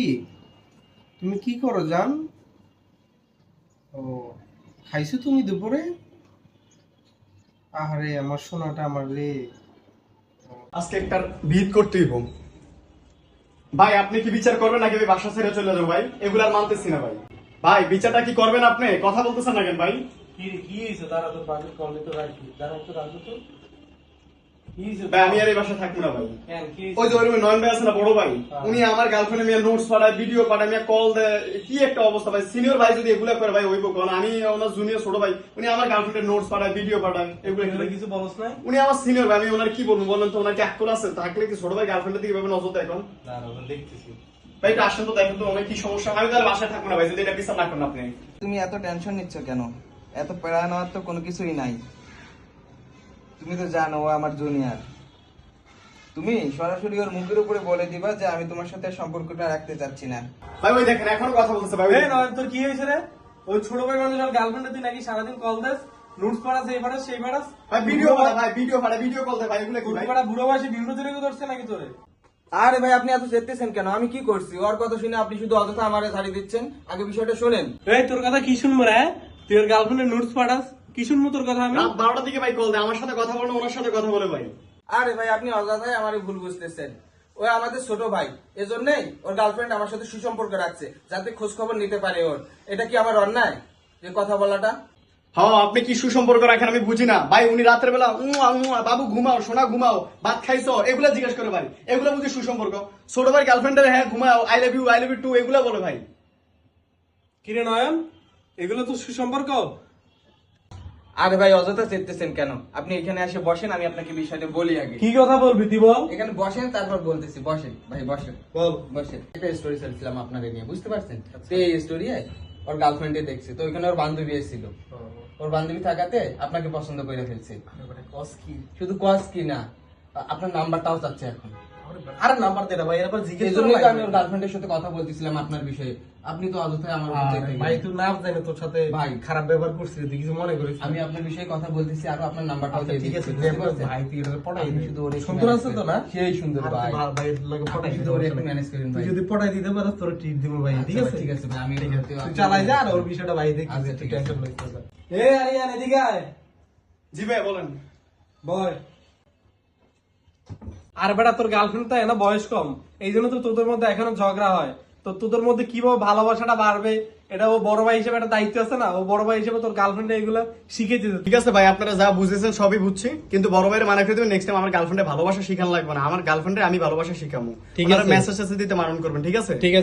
কি? তুমি কি করো জান? ও খাইছো তুমি দুপুরে? আহারে আমার সোনাটা আমার রে। আজকে একটা ভিত করতে হইব ভাই আপনি কি বিচার করবেন নাকি আমি বাসা ছেড়ে চলে যাব ভাই? এগুলো আর মানতেছি না ভাই। ভাই বিচারটা কি করবেন আপনি? কথা বলতেছেন না কেন ভাই? কি কি হয়েছে? তারা তো বাড়ির কলে তো রাখি। তারা তো রাখো তো। ভাই আমি আর এই বাসায় থাকব না ভাই। কেন ওই যে ওই নয়ন ভাই আছে না বড় ভাই। উনি আমার গার্লফ্রেন্ডে মিয়া নোটস পাঠায় ভিডিও পাঠায় মিয়া কল দেয়। কি একটা অবস্থা ভাই সিনিয়র ভাই যদি এগুলা করে ভাই হইব কোন? আমি ওনার জুনিয়র ছোট ভাই উনি আমার গার্লফ্রেন্ডের নোটস পাঠায় ভিডিও পাঠায় এগুলো এগুলো কিছু বলস না উনি আমার সিনিয়র ভাই আমি ওনার কি বলব বলেন তো ওনার কি আকল আছে? থাকলে কি ছোট ভাই গার্লফ্রেন্ডের দিকে ভাবে নজর দেয় এখন দাঁড়াও দেখতেছি। ভাই একটু আসেন তো দেখেন তো অনেক কি সমস্যা। আমি তাহলে বাসায় থাকব না ভাই যদি এটা বিচার না করেন আপনি। তুমি এত টেনশন নিচ্ছ কেন? এত প্যারা নেওয়ার তো কোনো কিছুই নাই। তুমি তো জানো ও আমার জুনিয়র তুমি সরাসরি ওর মুখের উপরে বলে দিবা যে আমি তোমার সাথে সম্পর্কটা রাখতে চাচ্ছি না। ভাই ওই দেখেন এখনও কথা বলতেছে ভাই ওই এই দেখেন। নয় তোর কি হয়েছে রে? ওই ছোট ভাই মানুষ আর গার্লফ্রেন্ড তুই নাকি সারাদিন কল দেস? নোটস পড়াস এই পড়াস সেই পড়াস ভাই ভিডিও পাঠা ভাই ভিডিও পাঠা ভিডিও কল দে ভাই এগুলো কি ভাই? পড়া বুড়ো বয়সে বিভিন্ন জনে ধরছে নাকি তোরে? আরে ভাই আপনি এত চেতেছেন কেন? আমি কি করছি? ওর কথা শুনে আপনি শুধু অযথা আমারে ছাড়ি দিচ্ছেন? আগে বিষয়টা শোনেন। এই তোর কথা কি শুনব রে? তুই ওর গার্লফ্রেন্ডের নোটস পাঠাস কি শুনব তোর কথা আমি? রাত বারোটার দিকে ভাই কল দে আমার সাথে কথা বলো ওনার সাথে কথা বলে ভাই। আরে ভাই আপনি অযথাই আমার ভুল বুঝতেছেন। ও আমাদের ছোট ভাই এজন্যই ওর গার্লফ্রেন্ড আমার সাথে সুসম্পর্ক রাখছে যাতে খোঁজ খবর নিতে পারে ওর। এটা কি আমার অন্যায় যে কথা বলাটা? হ্যাঁ আপনি কি সুসম্পর্ক রাখেন আমি বুঝি না। ভাই উনি রাতের বেলা বাবু ঘুমাও সোনা ঘুমাও ভাত খাইছো এগুলা জিজ্ঞেস করে ভাই। এগুলা বুঝি সুসম্পর্ক? ছোট ভাই গার্লফ্রেন্ডের হ্যাঁ ঘুমাও I love you I love you too এগুলা বলে ভাই। কিরে নয়ন এগুলো তো সুসম্পর্ক? আরে ভাই অযথা চেতেছেন কেন? আপনি এখানে এসে বসেন আমি আপনাকে বিষয়টা বলি আগে। কি কথা বলবি তুই বল? এখানে বসেন তারপর বলতেছি। বসেন ভাই বসেন। বল। বসেন। একটা স্টোরি চলছিলাম আপনাদের নিয়ে বুঝতে পারছেন? তো এই স্টোরি ওর গার্লফ্রেন্ডে দেখছে তো ওইখানে ওর বান্ধবী এসেছিল। ওর বান্ধবী থাকাতে আপনাকে পছন্দ করে ফেলছে। শুধু কস কি না আপনার নাম্বারটাও চাচ্ছে এখন। আরে নাম্বার দে না ভাই এরপর জিজ্ঞেস তো আমি ওর গার্লফ্রেন্ডের সাথে কথা বলতেছিলাম আপনার বিষয়ে। আপনি তো অযথাই আমার ভাই তুই না জানি তোর সাথে ভাই। খারাপ ব্যবহার করছিস তুই কিছু মনে করিস আমি আপনার বিষয়ে কথা বলতেছি আর আপনার নাম্বারটাও আচ্ছা, দিয়ে ঠিক আছে ভাই তুই এটা পড়াই শুধু ওর সুন্দর আছে তো না? সেই সুন্দর ভাই। ভাই লাগে পড়াই শুধু ওর একটু manage করেন ভাই। যদি পড়াই দিতে পারস তোর ট্রিট দিব ভাই ঠিক আচ্ছা, আছে? ঠিক আছে ভাই, আমি ঠিক আছে তুই চালাই যা আর ওর বিষয়টা ভাই দেখি আচ্ছা, ঠিক আছে। এ আরিয়ান এদিকে আয়। জি ভাই বলেন। বয়। আর বেটা তোর গার্লফ্রেন্ড তো এনা বয়স কম। এই জন্য তো তোদের মধ্যে এখনও ঝগড়া হয়। তো তোদের মধ্যে কীভাবে ভালোবাসাটা বাড়বে এটা ও বড় ভাই হিসেবে একটা দায়িত্ব আছে না? ও বড় ভাই হিসেবে তোর গার্লফ্রেন্ড এগুলো শিখে দিতে ঠিক আছে ভাই আপনারা যা বুঝেছেন সবই বুঝছি। কিন্তু বড় ভাইয়ের মানে করে নেক্সট টাইম আমার গার্লফ্রেন্ডে ভালোবাসা শিখানো লাগবে না। আমার গার্লফ্রেন্ডে আমি ভালোবাসা শিখাবো ঠিক আছে। মেসেজ দিতে মারণ করবেন ঠিক আছে? ঠিক আছে।